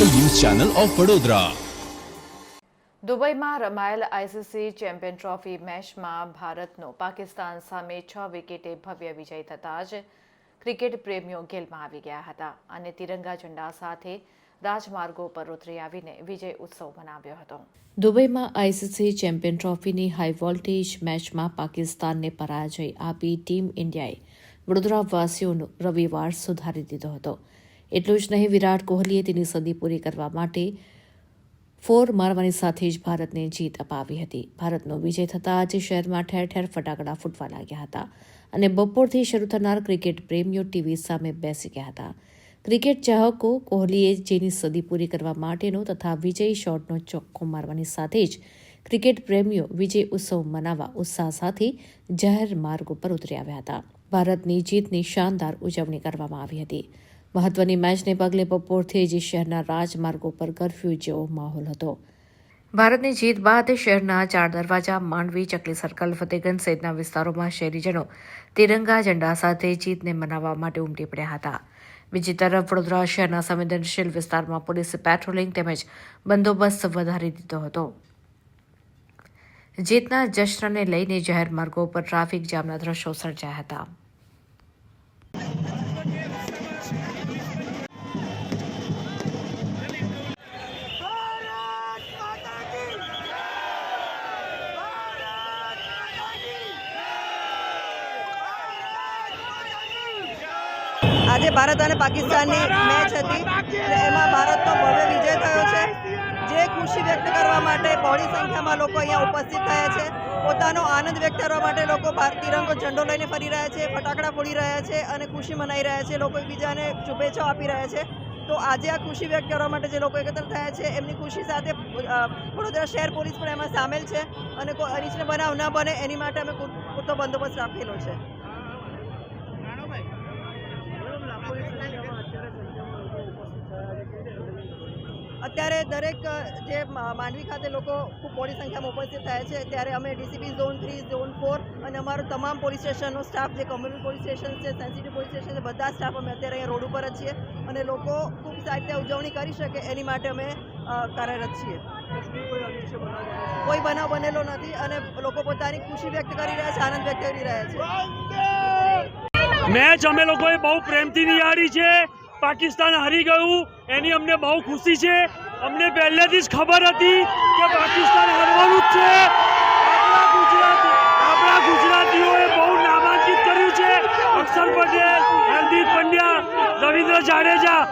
Channel of Vadodara. દુબઈમાં રમાયેલ ICC champion trophy મેચમાં ભારતનો પાકિસ્તાન સામે છ વિકેટે ભવ્ય વિજય થતાં જ ક્રિકેટ પ્રેમીઓ ગેલમાં આવી ગયા હતા અને તિરંગા ઝંડા સાથે રાજમાર્ગો પર ઉતરી આવીને વિજય ઉત્સવ મનાવ્યો હતો. દુબઈમાં આઈસીસી ચેમ્પિયન ટ્રોફીની હાઈ વોલ્ટેજ મેચમાં પાકિસ્તાનને પરાજય આપી ટીમ ઇન્ડિયાએ વડોદરાવાસીઓનો રવિવાર સુધારી દીધો હતો. એટલું જ નહીં, વિરાટ કોહલીએ તેની સદી પૂરી કરવા માટે ફોર મારવાની સાથે જ ભારતને જીત અપાવી હતી. ભારતનો વિજય થતાં આજે શહેરમાં ઠેર ઠેર ફટાકડા ફૂટવા લાગ્યા હતા અને બપોરથી શરૂ થનાર ક્રિકેટ પ્રેમીઓ ટીવી સામે બેસી ગયા હતા. ક્રિકેટ ચાહકો કોહલીએ જેની સદી પૂરી કરવા માટેનો તથા વિજય શોટનો ચોખ્ખો મારવાની સાથે જ ક્રિકેટ પ્રેમીઓ વિજય ઉત્સવ મનાવવા ઉત્સાહ સાથે જાહેર માર્ગ ઉપર ઉતરી આવ્યા હતા. ભારતની જીતની શાનદાર ઉજવણી કરવામાં આવી હતી. મહત્વની મેચને પગલે બપોરથી જ શહેરના રાજમાર્ગો પર કરફ્યુ જેવો માહોલ હતો. ભારતની જીત બાદ શહેરના ચાર દરવાજા, માંડવી, ચકલી સર્કલ ફતેગંજ સહિતના વિસ્તારોમાં શહેરીજનો તિરંગા ઝંડા સાથે જીતને મનાવવા માટે ઉમટી પડ્યા હતા. બીજી તરફ, વડોદરા શહેરના સંવેદનશીલ વિસ્તારમાં પોલીસે પેટ્રોલિંગ તેમજ બંદોબસ્ત વધારી દીધો હતો. જીતના જશ્નને લઈને જાહેર માર્ગો પર ટ્રાફિક જામના દ્રશ્યો સર્જાયા હતા. આજે ભારત અને પાકિસ્તાનની મેચ હતી અને એમાં ભારતનો ભવ્ય વિજય થયો છે. જે ખુશી વ્યક્ત કરવા માટે બહોળી સંખ્યામાં લોકો અહીંયા ઉપસ્થિત થયા છે. પોતાનો આનંદ વ્યક્ત કરવા માટે લોકો તિરંગો ઝંડો લઈને ફરી રહ્યા છે, ફટાકડા ફોડી રહ્યા છે અને ખુશી મનાઈ રહ્યા છે. લોકો એકબીજાને શુભેચ્છાઓ આપી રહ્યા છે. તો આજે આ ખુશી વ્યક્ત કરવા માટે જે લોકો એકત્ર થયા છે, એમની ખુશી સાથે વડોદરા શહેર પોલીસ પણ એમાં સામેલ છે અને કોઈ અનિચને બનાવ ન બને, એની માટે અમે પૂરતો બંદોબસ્ત રાખેલો છે. અત્યારે દરેક જે માંડવી ખાતે લોકો ખૂબ મોટી સંખ્યામાં ઉપસ્થિત થયા છે. ત્યારે અમે DCP zone three zone four અને અમારો તમામ પોલીસ સ્ટેશનનો સ્ટાફ જે કોમ્યુનલ પોલીસ સ્ટેશન છે સેન્સિટિવ પોલીસ સ્ટેશન છે બધા સ્ટાફ અમે અત્યારે અહીંયા રોડ ઉપર જ છીએ અને લોકો ખૂબ સારી રીતે ઉજવણી કરી શકે એની માટે અમે કાર્યરત છીએ. કોઈ બનાવ બનેલો નથી અને લોકો પોતાની ખુશી વ્યક્ત કરી રહ્યા છે આનંદ વ્યક્ત કરી રહ્યા છે. મેચ અમે લોકોએ બહુ પ્રેમથી નિહાળી છે. પાકિસ્તાન હારી ગયું એની અમને બહુ ખુશી છે. અમને પહેલેથી જ ખબર હતી કે પાકિસ્તાન હારવાનું જ છે.